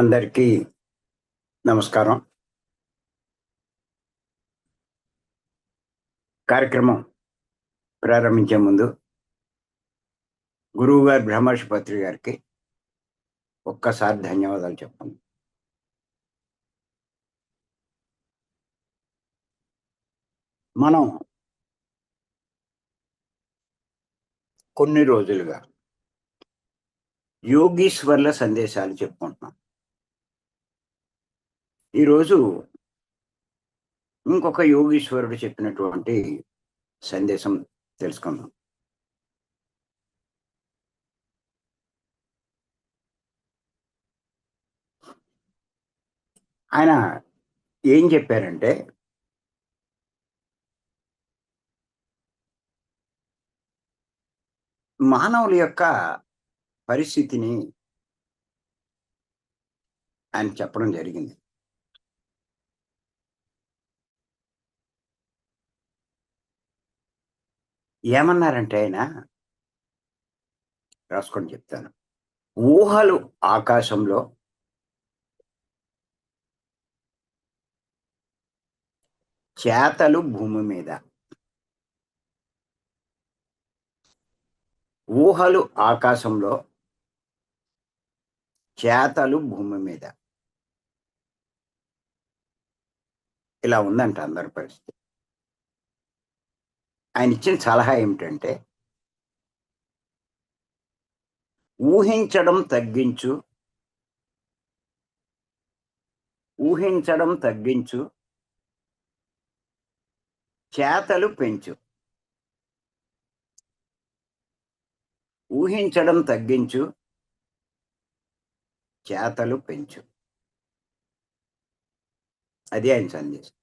అందరికీ నమస్కారం. కార్యక్రమం ప్రారంభించే ముందు గురువు గారు బ్రహ్మర్షి పత్రి గారికి ఒక్కసారి ధన్యవాదాలు చెప్పండి మనం కొన్ని రోజులుగా యోగీశ్వర్ల సందేశాలు చెప్పుకుంటున్నాం. ఈరోజు ఇంకొక యోగీశ్వరుడు చెప్పినటువంటి సందేశం తెలుసుకుందాం. ఆయన ఏం చెప్పారంటే మానవుల యొక్క పరిస్థితిని ఆయన చెప్పడం జరిగింది. ఏమన్నారంటే ఆయన? రాసుకొని చెప్తాను. ఊహలు ఆకాశంలో చేతలు భూమి మీద. ఊహలు ఆకాశంలో చేతలు భూమి మీద. ఇలా ఉందంట అందరి పరిస్థితి. ఆయన ఇచ్చిన సలహా ఏమిటంటే ఊహించడం తగ్గించు ఊహించడం తగ్గించు చేతలు పెంచు. ఊహించడం తగ్గించు చేతలు పెంచు. అది ఆయన సందేశం.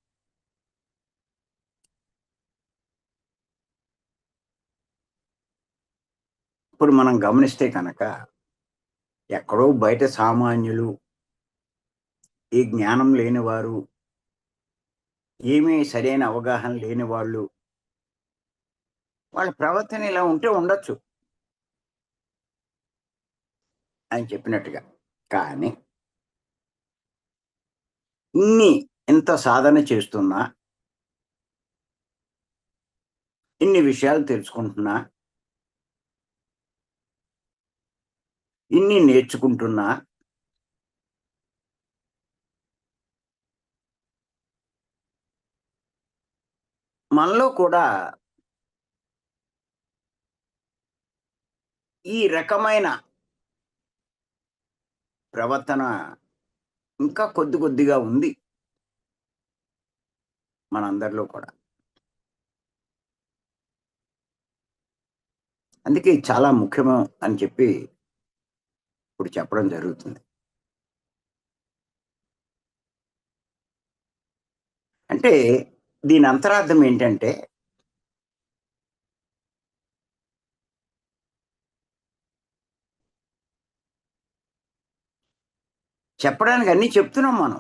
ఇప్పుడు మనం గమనిస్తే కనుక ఎక్కడో బయట సామాన్యులు ఈ జ్ఞానం లేనివారు ఏమీ సరైన అవగాహన లేని వాళ్ళు వాళ్ళ ప్రవర్తన ఇలా ఉంటే ఉండొచ్చు అని చెప్పినట్టుగా. కానీ ఇన్ని ఇంత సాధన చేస్తున్నా ఇన్ని విషయాలు తెలుసుకుంటున్నా ఇన్ని నేర్చుకుంటున్నా. మనలో కూడా ఈ రకమైన ప్రవర్తన ఇంకా కొద్ది కొద్దిగా ఉంది. మనందరిలో కూడా. అందుకే చాలా ముఖ్యము అని చెప్పి ఇప్పుడు చెప్పడం జరుగుతుంది. అంటే దీని అంతరార్థం ఏంటంటే చెప్పడానికి అన్ని చెప్తున్నాం మనం.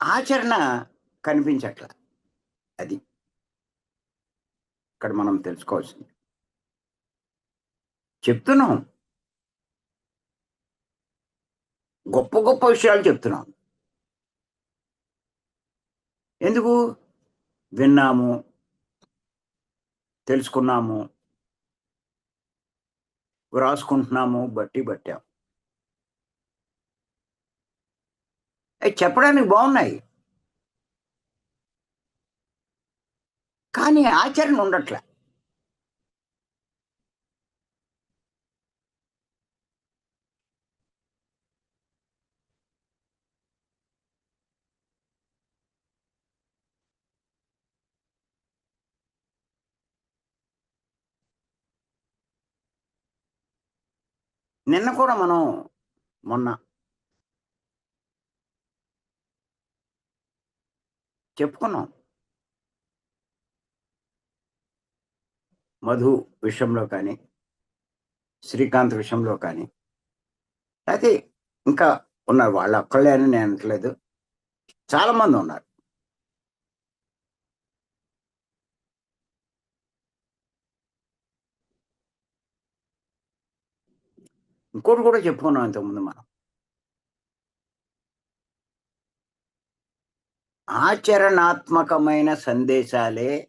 ఆచరణ కనిపించట్ల. అది ఇక్కడ మనం తెలుసుకోవాల్సింది. చెప్తున్నాం. గొప్ప గొప్ప విషయాలు చెప్తున్నాం. ఎందుకు? విన్నాము తెలుసుకున్నాము వ్రాసుకుంటున్నాము బట్టి పట్టాము అవి చెప్పడానికి బాగున్నాయి. కానీ ఆచరణ ఉండట్లే. నిన్న కూడా మనం మొన్న చెప్పుకున్నాం. మధు విషయంలో కానీ శ్రీకాంత్ విషయంలో కానీ అయితే ఇంకా ఉన్నారు. వాళ్ళు ఒక్కళ్ళే అని నేను అనట్లేదు. చాలా మంది ఉన్నారు. ఇంకోటి కూడా చెప్పుకున్నాం ఇంతకుముందు మనం ఆచరణాత్మకమైన సందేశాలే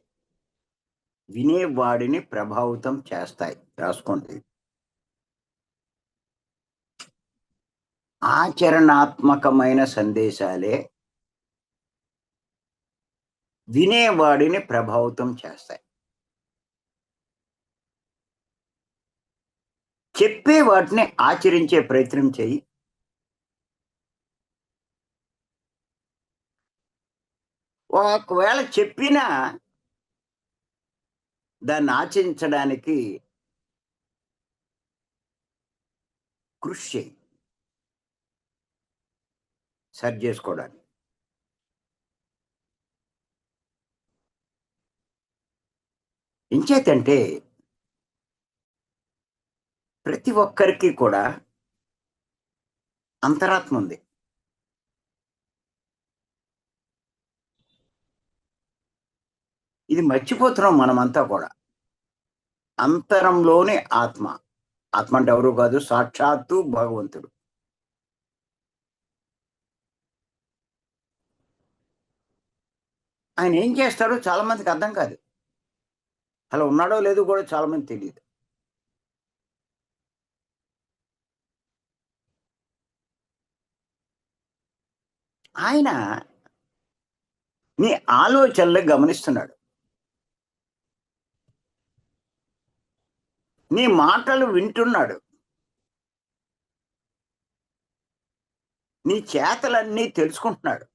వినేవాడిని ప్రభావితం చేస్తాయి. రాసుకోండి. ఆచరణాత్మకమైన సందేశాలే వినేవాడిని ప్రభావితం చేస్తాయి. చెప్పే వాటిని ఆచరించే ప్రయత్నం చేయి. ఒకవేళ చెప్పినా దాన్ని ఆచరించడానికి కృషి చేయి. సరి చేసుకోవడానికి. ఇంచేతంటే ప్రతి ఒక్కరికి కూడా అంతరాత్మ ఉంది. ఇది మర్చిపోతున్నాం మనమంతా కూడా. అంతరంలోని ఆత్మ. ఆత్మ అంటే ఎవరు కాదు సాక్షాత్తు భగవంతుడు. ఆయన ఏం చేస్తాడో చాలా మందికి అర్థం కాదు. అలా ఉన్నాడో లేదో కూడా చాలా మంది తెలియదు. ఆయన నీ ఆలోచనలు గమనిస్తున్నాడు. నీ మాటలు వింటున్నాడు. నీ చేతలన్నీ తెలుసుకుంటున్నాడు.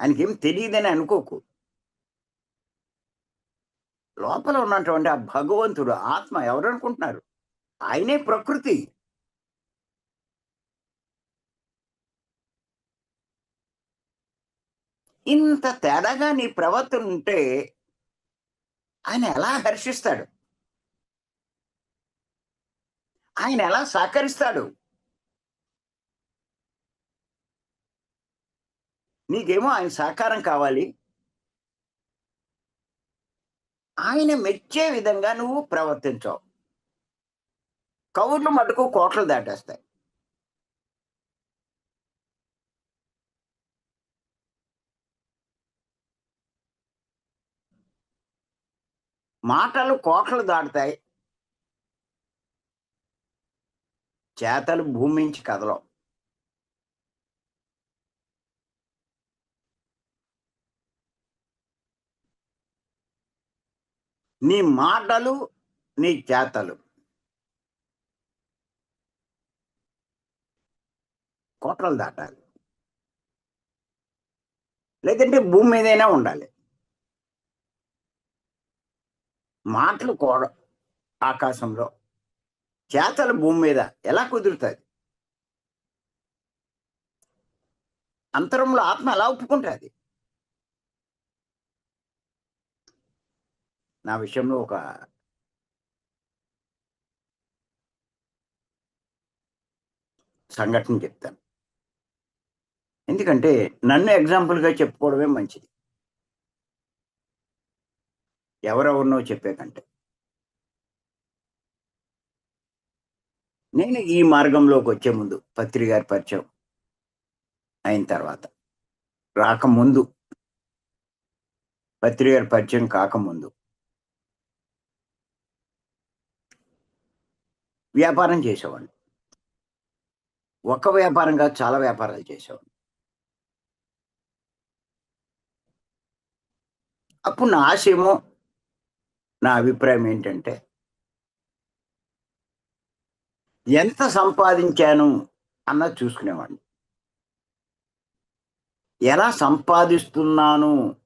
ఆయనకేం తెలియదని అనుకోకు. లోపల ఉన్నటువంటి ఆ భగవంతుడు ఆత్మ ఎవరనుకుంటున్నారు? ఆయనే ప్రకృతి. ఇంత తేడాగా నీ ప్రవర్తన ఉంటే ఆయన ఎలా హర్షిస్తాడు? ఆయన ఎలా సహకరిస్తాడు? నీకేమో ఆయన సహకారం కావాలి. ఆయన మెచ్చే విధంగా నువ్వు ప్రవర్తించావు. కౌర్లు మటుకు కోట్లు దాటేస్తాయి. మాటలు కోట్లు దాటుతాయి. చేతలు భూమి నుంచి కదలవు. నీ మాటలు నీ చేతలు. కోటలు దాటాలి. లేదంటే భూమి మీదైనా ఉండాలి. మాటలు కోడ ఆకాశంలో చేతలు భూమి మీద ఎలా కుదురుతుంది అంతరంలో ఆత్మ ఎలా ఒప్పుకుంటుంది? నా విషయంలో ఒక సంఘటన చెప్తాను. ఎందుకంటే నన్ను ఎగ్జాంపుల్గా చెప్పుకోవడమే మంచిది. ఎవరెవరినో చెప్పే కంటే. నేను ఈ మార్గంలోకి వచ్చే ముందు పత్రి గారి పరిచయం అయిన తర్వాత రాకముందు పత్రి గారి పరిచయం కాకముందు వ్యాపారం చేసేవాడిని. ఒక వ్యాపారం కాదు చాలా వ్యాపారాలు చేసేవాడిని. అప్పుడు నా ఆశయము నా అభిప్రాయం ఏంటంటే ఎంత సంపాదించాను అన్నది చూసుకునేవాడిని. ఎలా సంపాదిస్తున్నాను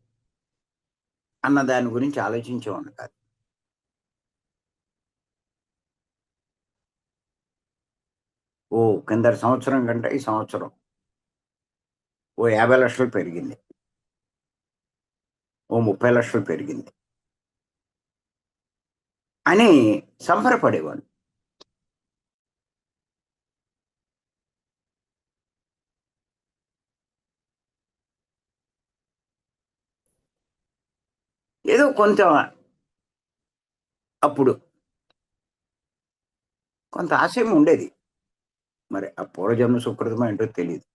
అన్న దాని గురించి ఆలోచించేవాడిని కాదు. ఓ కింద సంవత్సరం కంటే ఈ సంవత్సరం ఓ యాభై లక్షలు పెరిగింది. ఓ ముప్పై లక్షలు పెరిగింది. అని సంబరపడేవాడు. ఏదో కొంత అప్పుడు కొంత ఆశయం ఉండేది. మరి ఆ పూర్వజన్మ సుకృతమో ఏంటో తెలియదు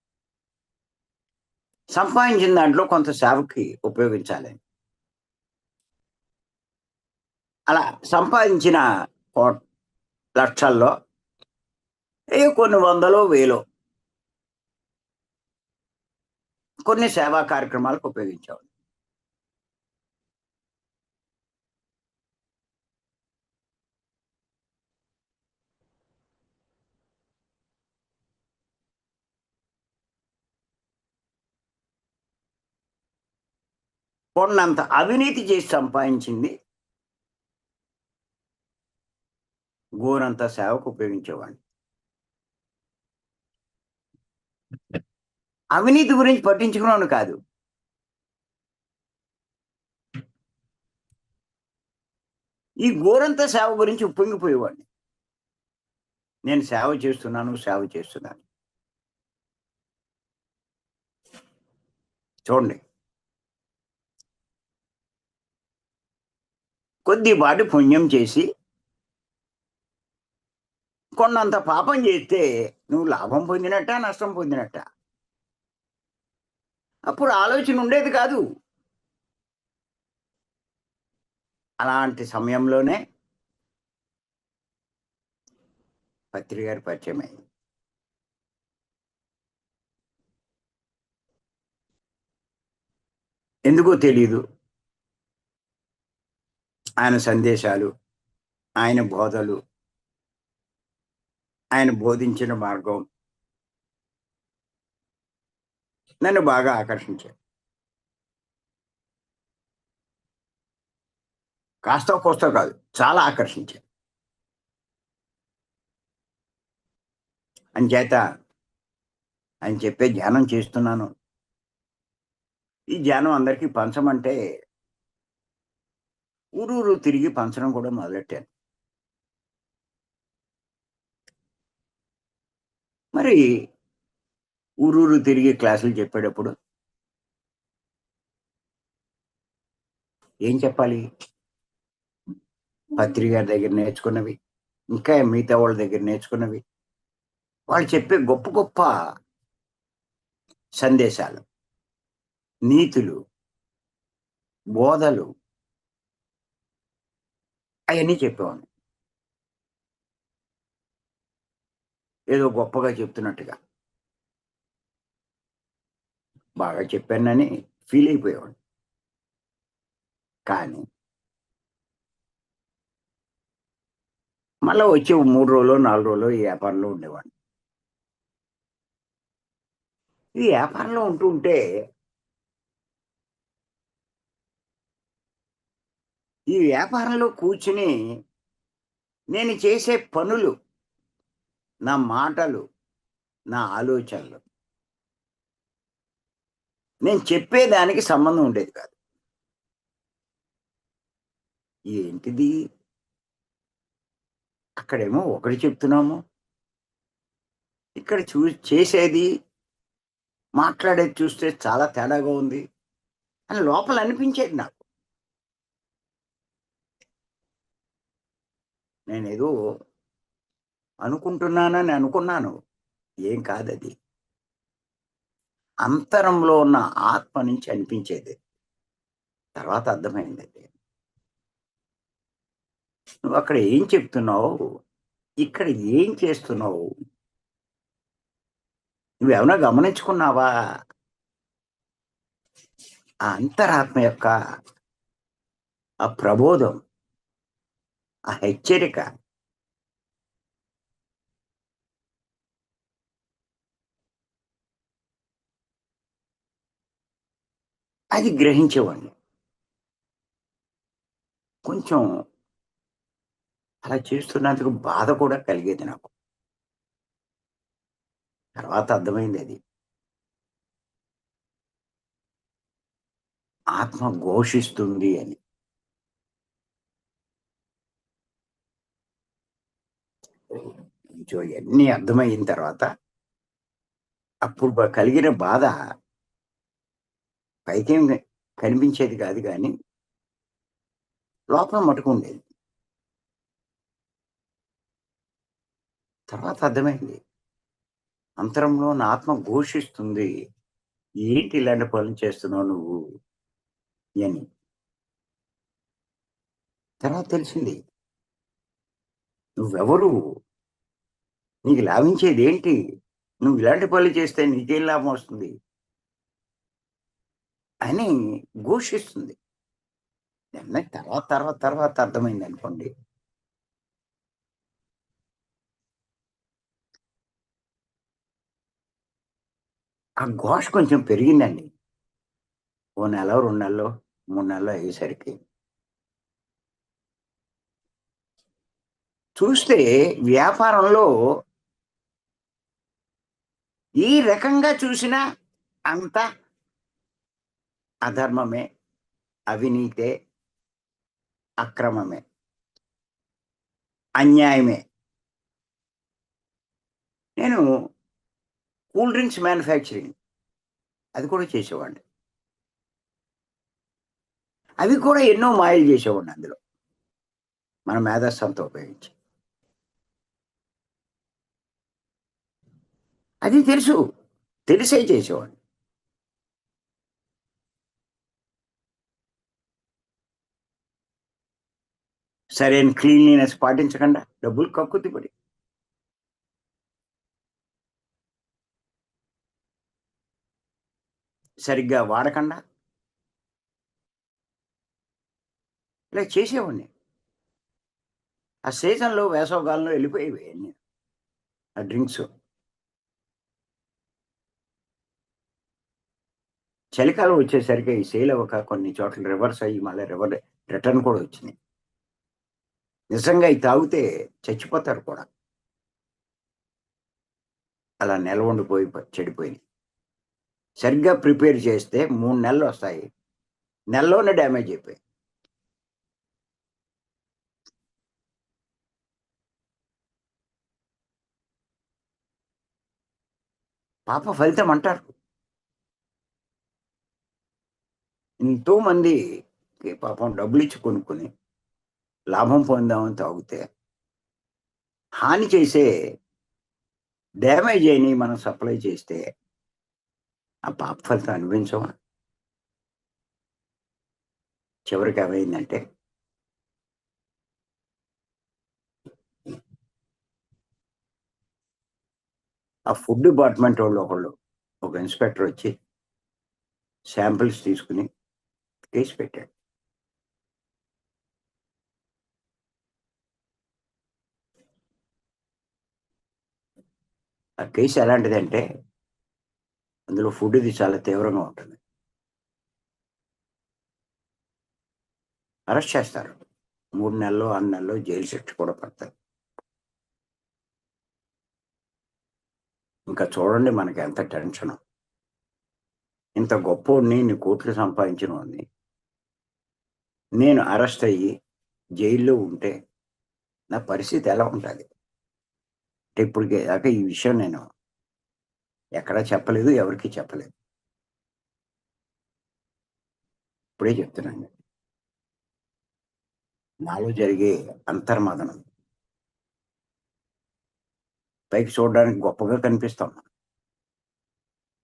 సంపాదించిన దాంట్లో కొంత సేవకి ఉపయోగించాలని అలా సంపాదించిన లక్షల్లో కొన్ని వందలో వేలు కొన్ని సేవా కార్యక్రమాలకు ఉపయోగించాడు కొన్నంత అవినీతి చేసి సంపాదించింది గోరంత సేవకు ఉపయోగించేవాడిని. అవినీతి గురించి పట్టించుకున్నాను కాదు. ఈ గోరంత సేవ గురించి ఉప్పొంగిపోయేవాడిని. నేను సేవ చేస్తున్నాను సేవ చేస్తున్నాను. చూడండి. కొద్దిపాటి పుణ్యం చేసి కొన్నంత పాపం చేస్తే నువ్వు లాభం పొందినట్ట నష్టం పొందినట్ట? అప్పుడు ఆలోచన ఉండేది కాదు. అలాంటి సమయంలోనే పత్రి గారి పరిచయం అయింది. ఎందుకో తెలీదు. ఆయన సందేశాలు ఆయన బోధలు ఆయన బోధించిన మార్గం. నన్ను బాగా ఆకర్షించాయి కాస్త కోస్త కాదు చాలా ఆకర్షించాయి అంచేత ఆయన చెప్పే ధ్యానం చేస్తున్నాను. ఈ ధ్యానం అందరికీ పంచమంటే ఊరూరు తిరిగి పంచడం కూడా మొదలెట్టాను. మరి ఊరూరు తిరిగి క్లాసులు చెప్పేటప్పుడు ఏం చెప్పాలి? పత్రిక గారి దగ్గర నేర్చుకున్నవి ఇంకా మిగతా వాళ్ళ దగ్గర నేర్చుకున్నవి. వాళ్ళు చెప్పే గొప్ప గొప్ప సందేశాలు నీతులు బోధలు అవన్నీ చెప్పేవాడిని ఏదో గొప్పగా చెప్తున్నట్టుగా. బాగా చెప్పానని ఫీల్ అయిపోయేవాడు. కానీ మళ్ళీ వచ్చే మూడు రోజులు నాలుగు రోజులు ఈ వ్యాపారంలో ఉండేవాడిని. ఈ వ్యాపారంలో ఉంటూ ఉంటే ఈ వ్యాపారంలో కూర్చుని నేను చేసే పనులు నా మాటలు నా ఆలోచనలు. నేను చెప్పేదానికి సంబంధం ఉండేది కాదు. ఏంటిది? అక్కడేమో ఒకటి చెప్తున్నాము. ఇక్కడ చూ చేసేది మాట్లాడేది చూస్తే చాలా తేడాగా ఉంది అని లోపల అనిపించేది నాకు. నేనేదో అనుకుంటున్నానని అనుకున్నాను. ఏం కాదది. అంతరంలో ఉన్న ఆత్మ నుంచి అనిపించేది. తర్వాత అర్థమైంది. అది నువ్వు అక్కడ ఏం చెప్తున్నావు? ఇక్కడ ఏం చేస్తున్నావు? నువ్వేమైనా గమనించుకున్నావా? ఆ అంతరాత్మ యొక్క ఆ ప్రబోధం ఆ హెచ్చరిక అది గ్రహించేవాడిని. కొంచెం అలా చేస్తున్నందుకు బాధ కూడా కలిగేది నాకు. తర్వాత అర్థమైంది అది. ఆత్మ ఘోషిస్తుంది అని. కొంచెం ఇవన్నీ అర్థమైన తర్వాత అప్పుడు కలిగిన బాధ పైకేం కనిపించేది కాదు కానీ లోపల మటుకు ఉండేది. తర్వాత అర్థమైంది. అంతరంలో నా ఆత్మ ఘోషిస్తుంది. ఏంటి ఇలాంటి పనులు చేస్తున్నావు నువ్వు? అని. తర్వాత తెలిసింది. నువ్వెవరు? నీకు లాభించేది ఏంటి? నువ్వు ఇలాంటి పనులు చేస్తే నీకేం లాభం వస్తుంది? అని ఘోషిస్తుంది. తర్వాత తర్వాత తర్వాత అర్థమైంది అనుకోండి. ఆ ఘోష కొంచెం పెరిగిందండి. ఓ నెల రెండు నెలలు మూడు నెలలు అయ్యేసరికి. చూస్తే వ్యాపారంలో ఈ రకంగా చూసినా అంత అధర్మమే అవినీతే అక్రమమే. అన్యాయమే. నేను కూల్ డ్రింక్స్ మ్యానుఫ్యాక్చరింగ్ అది కూడా చేసేవాడిని. అవి కూడా ఎన్నో మాయలు చేసేవాడిని అందులో మన మేధస్సంతో ఉపయోగించి. అది తెలుసు తెలిసే చేసేవాడిని. సరైన క్లీన్లీనెస్ పాటించకుండా డబ్బులు కక్కుతిపడి సరిగ్గా వాడకుండా. ఇలా చేసేవాడిని. ఆ సీజన్లో వేసవకాలంలో వెళ్ళిపోయేవి అన్నీ. ఆ డ్రింక్స్. చలికాలం వచ్చేసరికి ఈ సేల్ అవ్వక కొన్ని చోట్ల రివర్స్ అయ్యి మళ్ళీ రివర్ రిటర్న్ కూడా వచ్చినాయి. నిజంగా ఇది తాగితే చచ్చిపోతారు కూడా. అలా నెల ఉండిపోయి చెడిపోయింది సరిగ్గా ప్రిపేర్ చేస్తే మూడు నెలలు వస్తాయి. నెలలోనే డ్యామేజ్ అయిపోయి. పాప ఫలితం అంటారు. ఎంతో మంది పాపం డబ్బులు ఇచ్చి కొనుక్కుని లాభం పొందామని తాగితే హాని చేసే డ్యామేజ్ అయినవి మనం సప్లై చేస్తే ఆ పాప ఫలితం అనిపించమా చివరికి ఏమైందంటే ఆ ఫుడ్ డిపార్ట్మెంట్ వాళ్ళు ఒకళ్ళు ఒక ఇన్స్పెక్టర్ వచ్చి శాంపిల్స్ తీసుకుని కేసు పెట్టాడు. ఆ కేసు ఎలాంటిదంటే అందులో ఫుడ్ది చాలా తీవ్రంగా ఉంటుంది. అరెస్ట్ చేస్తారు. మూడు నెలలు ఆరు నెలలు జైలు శిక్ష కూడా పడతారు. ఇంకా చూడండి మనకి ఎంత టెన్షన్. ఇంత గొప్ప నీ కోట్లు సంపాదించిన వాడిని. నేను అరెస్ట్ అయ్యి జైల్లో ఉంటే నా పరిస్థితి ఎలా ఉంటుంది అంటే దాకా ఈ విషయం నేను ఎక్కడా చెప్పలేదు ఎవరికి చెప్పలేదు. ఇప్పుడే చెప్తున్నాను. నాలో జరిగే అంతర్మదనం. పైకి చూడడానికి గొప్పగా కనిపిస్తాం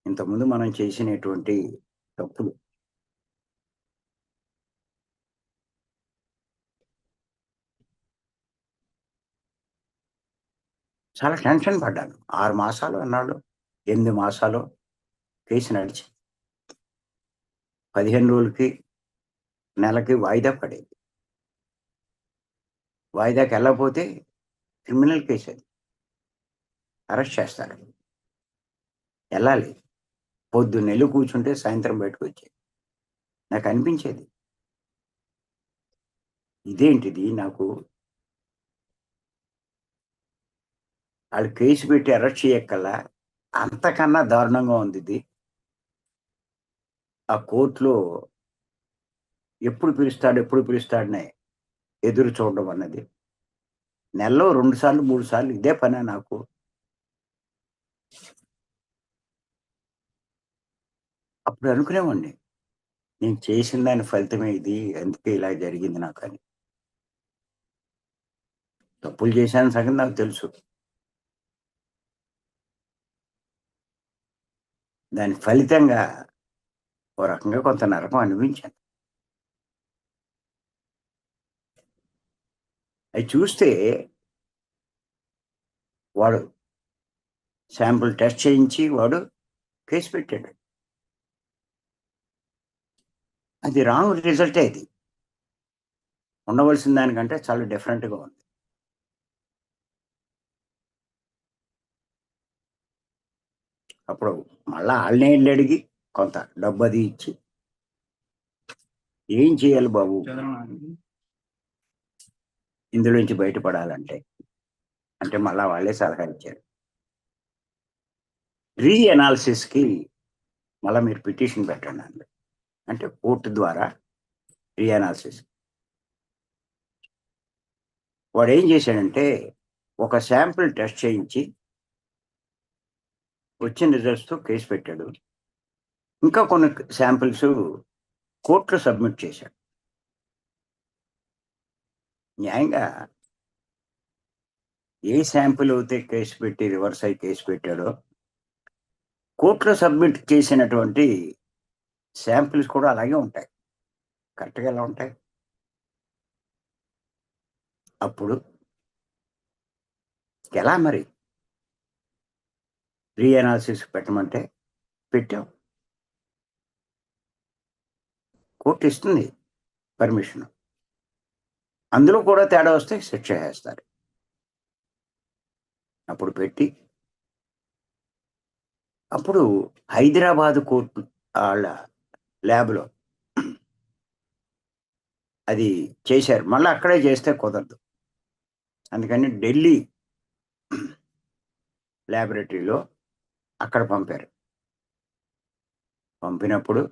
ఇంతకుముందు మనం చేసినటువంటి తప్పులు చాలా టెన్షన్ పడ్డాను. ఆరు మాసాలు అన్నాడు ఎనిమిది మాసాలు కేసు నడిచి. పదిహేను రోజులకి నెలకి వాయిదా పడేది. వాయిదాకి వెళ్ళకపోతే క్రిమినల్ కేసు అది. అరెస్ట్ చేస్తారు. వెళ్ళాలి. పొద్దు నెల్లు కూర్చుంటే సాయంత్రం బయటకు వచ్చేది. నాకు అనిపించేది. ఇదేంటిది? నాకు వాళ్ళు కేసు పెట్టి అరెస్ట్ చేయక్కల అంతకన్నా దారుణంగా ఉంది ఇది. ఆ కోర్టులో ఎప్పుడు పిలుస్తాడు ఎప్పుడు పిలుస్తాడనే ఎదురు చూడడం అన్నది. నెలలో రెండు సార్లు మూడు సార్లు ఇదే పనే నాకు. అప్పుడు అనుకునేవాడిని నేను చేసిన దాని ఫలితమే ఇది అందుకే ఇలా జరిగింది నాకు అని తప్పులు చేశాను సగం నాకు తెలుసు. దాని ఫలితంగా ఓ రకంగా కొంత నరకం అనిపించాను అవి చూస్తే వాడు శాంపుల్ టెస్ట్ చేయించి వాడు కేసు పెట్టాడు. అది రాంగ్ రిజల్టే అది ఉండవలసిన దానికంటే చాలా డిఫరెంట్గా ఉంది. అప్పుడు మళ్ళా వాళ్ళనే వెళ్ళి అడిగి కొంత డబ్బు అది ఇచ్చి. ఏం చేయాలి బాబు? ఇందులోంచి బయటపడాలంటే. అంటే మళ్ళా వాళ్ళే సలహా ఇచ్చారు. రీ కి మళ్ళీ మీరు పిటిషన్ పెట్టండి అండి. అంటే కోర్టు ద్వారా రీ అనాలిసిస్ వాడు ఏం చేశాడంటే ఒక శాంపిల్ టెస్ట్ చేయించి వచ్చిన రిజల్ట్స్తో కేసు పెట్టాడు. ఇంకా కొన్ని శాంపిల్స్ కోర్టులో సబ్మిట్ చేశాడు. న్యాయంగా ఏ శాంపిల్ అయితే కేసు పెట్టి రివర్స్ అయి కేసు పెట్టాడో కోర్టులో సబ్మిట్ చేసినటువంటి శాంపిల్స్ కూడా అలాగే ఉంటాయి. కరెక్ట్గా ఎలా ఉంటాయి? అప్పుడు ఎలా మరి? రీ అనాలిసిస్ పెట్టమంటే పెట్టాం. కోర్టు ఇస్తుంది పర్మిషన్. అందులో కూడా తేడా వస్తే శిక్ష వేస్తారు అప్పుడు పెట్టి అప్పుడు హైదరాబాద్ కోర్టు వాళ్ళ ల్యాబ్లో అది చేశారు. మళ్ళీ అక్కడే చేస్తే కుదరదు. అందుకని ఢిల్లీ ల్యాబొరేటరీలో అక్కడ పంపారు. పంపినప్పుడు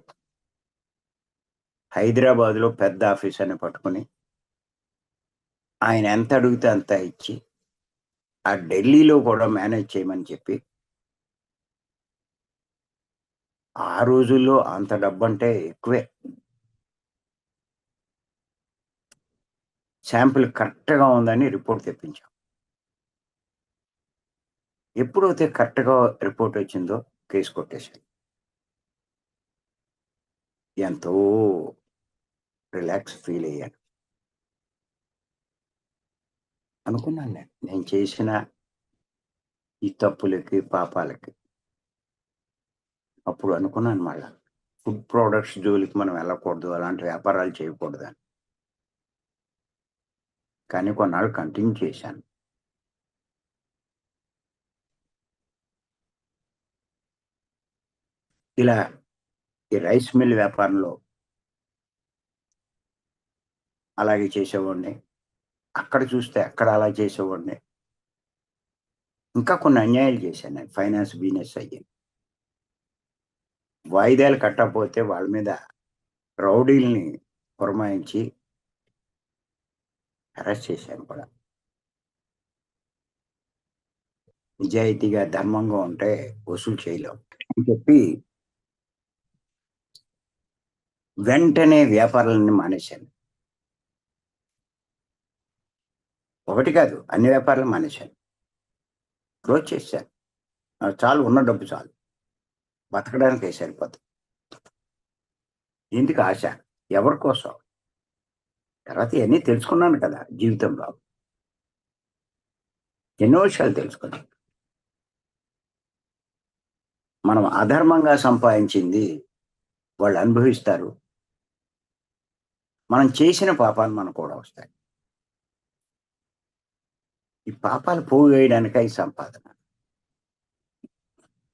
హైదరాబాద్లో పెద్ద ఆఫీసర్ని పట్టుకుని ఆయన ఎంత అడిగితే అంత ఇచ్చి ఆ ఢిల్లీలో కూడా మేనేజ్ చేయమని చెప్పి ఆ రోజుల్లో అంత డబ్బంటే ఎక్కువే. శాంపుల్ కరెక్ట్గా ఉందని రిపోర్ట్ తెప్పించాం. ఎప్పుడైతే కరెక్ట్గా రిపోర్ట్ వచ్చిందో కేసు కొట్టేశాను ఎంతో రిలాక్స్ ఫీల్ అయ్యాను. అనుకున్నాను నేను నేను చేసిన ఈ తప్పులకి పాపాలకి. అప్పుడు అనుకున్నాను మళ్ళా ఫుడ్ ప్రోడక్ట్స్ జోలికి మనం వెళ్ళకూడదు అలాంటి వ్యాపారాలు చేయకూడదు అని కానీ కొన్నాళ్ళు కంటిన్యూ చేశాను. ఇలా ఈ రైస్ మిల్ వ్యాపారంలో అలాగే చేసేవాడిని. అక్కడ చూస్తే అక్కడ అలా చేసేవాడిని. ఇంకా కొన్ని అన్యాయాలు చేశాను నేను. ఫైనాన్స్ బిజినెస్ అయ్యాను వాయిదాలు కట్టకపోతే వాళ్ళ మీద రౌడీల్ని పురమాయించి అరెస్ట్ చేశాను కూడా. నిజాయితీగా ధర్మంగా ఉంటే వసూలు చేయలేం అని చెప్పి వెంటనే వ్యాపారాలన్నీ మానేశాను. ఒకటి కాదు అన్ని వ్యాపారాలు మానేశాను. క్లోజ్ చేశాను. నాకు చాలు ఉన్న డబ్బు చాలు. బతకడానికి సరిపోతుంది ఎందుకు ఆశ ఎవరి కోసం? తర్వాత ఇవన్నీ తెలుసుకున్నాను కదా జీవితంలో. ఎన్నో విషయాలు తెలుసుకున్నాను. మనం అధర్మంగా సంపాదించింది వాళ్ళు అనుభవిస్తారు. మనం చేసిన పాపాలు మనకు కూడా వస్తాయి. ఈ పాపాలు పోగేయడానిక ఈ సంపాదన.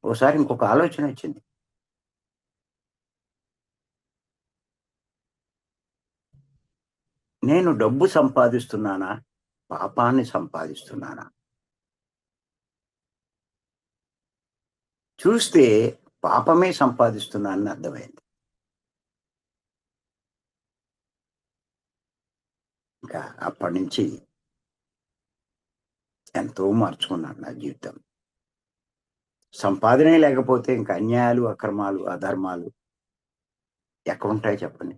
ఓసారి ఇంకొక ఆలోచన వచ్చింది. నేను డబ్బు సంపాదిస్తున్నానా? పాపాన్ని సంపాదిస్తున్నానా? చూస్తే పాపమే సంపాదిస్తున్నానని అర్థమైంది. ఇంకా అప్పటి నుంచి ఎంతో మార్చుకున్నాను నా జీవితం. సంపాదనే లేకపోతే ఇంకా అన్యాయాలు అక్రమాలు అధర్మాలు ఎక్కడుంటాయి చెప్పండి.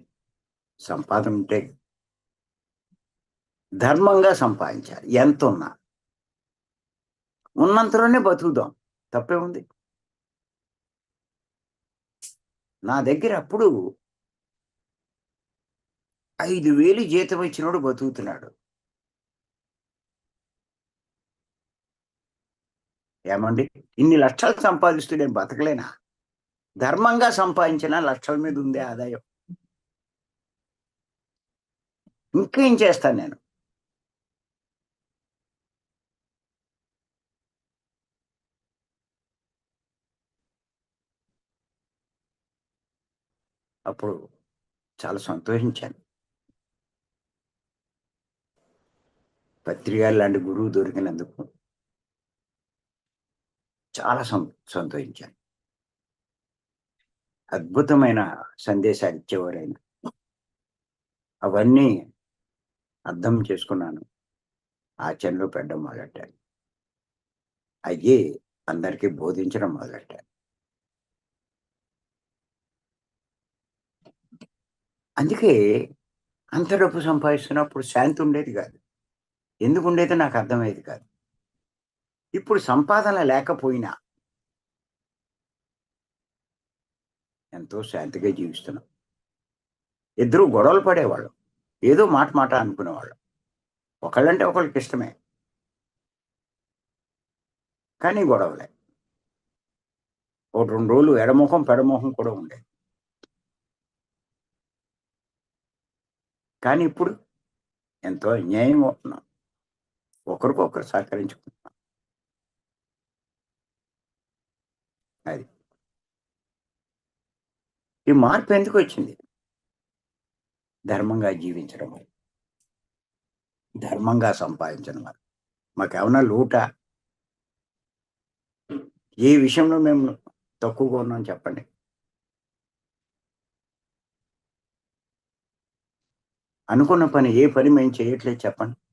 సంపాదన ఉంటే ధర్మంగా సంపాదించాలి. ఎంత ఉన్నా ఉన్నంతలోనే బతుకుదాం. తప్పే ఉంది. నా దగ్గర అప్పుడు ఐదు వేలు జీతం ఇచ్చినోడు బతుకుతున్నాడు. ఏమండి? ఇన్ని లక్షలు సంపాదిస్తూ నేను బతకలేనా? ధర్మంగా సంపాదించిన లక్షల మీద ఉందే ఆదాయం. ఇంకేం చేస్తాను నేను? అప్పుడు చాలా సంతోషించాను. పత్రికారు లాంటి గురువు దొరికినందుకు చాలా సం సంతోషించాను. అద్భుతమైన సందేశాలు ఇచ్చేవారు ఆయన అవన్నీ అర్థం చేసుకున్నాను. ఆచరణలో పెట్టడం మొదలెట్టాను. అయ్యి అందరికీ బోధించడం మొదలెట్టాను. అందుకే అంత డబ్బు సంపాదిస్తున్నప్పుడు శాంతి ఉండేది కాదు. ఎందుకు ఉండేది నాకు అర్థమయ్యేది కాదు. ఇప్పుడు సంపాదన లేకపోయినా ఎంతో శాంతిగా జీవిస్తున్నాం. ఇద్దరు గొడవలు పడేవాళ్ళు. ఏదో మాట మాట అనుకునేవాళ్ళు. ఒకళ్ళంటే ఒకళ్ళకి ఇష్టమే. కానీ గొడవలే. ఒక రెండు రోజులు ఎడమోహం పెడమోహం కూడా ఉండేది కానీ ఇప్పుడు ఎంతో అన్యాయం అవుతున్నాం ఒకరికొకరు సహకరించుకుంటున్నాం. అది. ఈ మార్పు ఎందుకు వచ్చింది? ధర్మంగా జీవించడం వల్ల. ధర్మంగా సంపాదించడం వల్ల. మాకేమన్నా లోట? ఏ విషయంలో మేము తక్కువగా ఉన్నాం చెప్పండి. అనుకున్న పని ఏ పని మేము చేయట్లేదు చెప్పండి.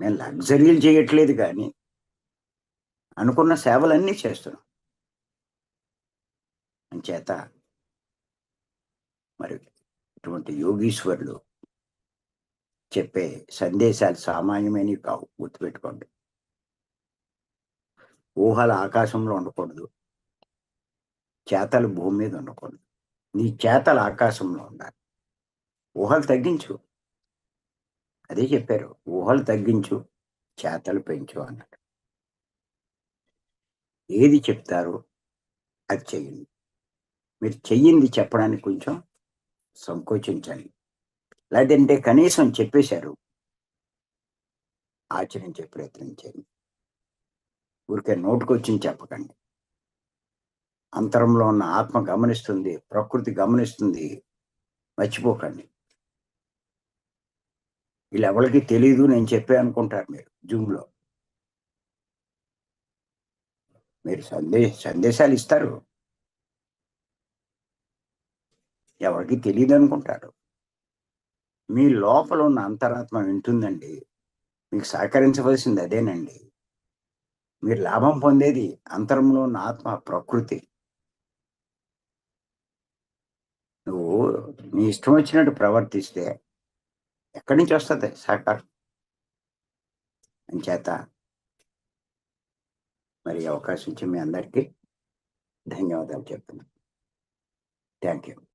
మేము లగ్జరీలు చేయట్లేదు కానీ అనుకున్న సేవలన్నీ చేస్తున్నాం. అంచేత మరి ఇటువంటి యోగీశ్వరులు చెప్పే సందేశాలు సామాన్యమైనవి కావు గుర్తుపెట్టుకోండి. ఊహలు ఆకాశంలో ఉండకూడదు. చేతలు భూమి మీద ఉండకూడదు. నీ చేతలు ఆకాశంలో ఉండాలి. ఊహలు తగ్గించు అదే చెప్పారు ఊహలు తగ్గించు చేతలు పెంచు అన్నాడు ఏది చెప్తారో అది చెయ్యండి. మీరు చెయ్యింది చెప్పడానికి కొంచెం సంకోచించండి. లేదంటే కనీసం చెప్పేశారు. ఆచరించే ప్రయత్నం చేయండి. ఊరికే నోటుకొచ్చింది చెప్పకండి. అంతరంలో ఉన్న ఆత్మ గమనిస్తుంది ప్రకృతి గమనిస్తుంది మర్చిపోకండి. వీళ్ళు ఎవరికి తెలియదు నేను చెప్పే అనుకుంటారు మీరు జూమ్లో. మీరు సందే సందేశాలు ఇస్తారు. ఎవరికి తెలియదు అనుకుంటారు. మీ లోపల ఉన్న అంతరాత్మ వింటుందండి. మీకు సహకరించవలసింది అదేనండి. మీరు లాభం పొందేది అంతరంలో ఉన్న ఆత్మ ప్రకృతి. నువ్వు నీ ఇష్టం వచ్చినట్టు ప్రవర్తిస్తే ఎక్కడి నుంచి వస్తుంది? సహకారం అంచేత మరి అవకాశం ఇచ్చి మీ అందరికీ ధన్యవాదాలు చెప్తున్నాను. Thank you.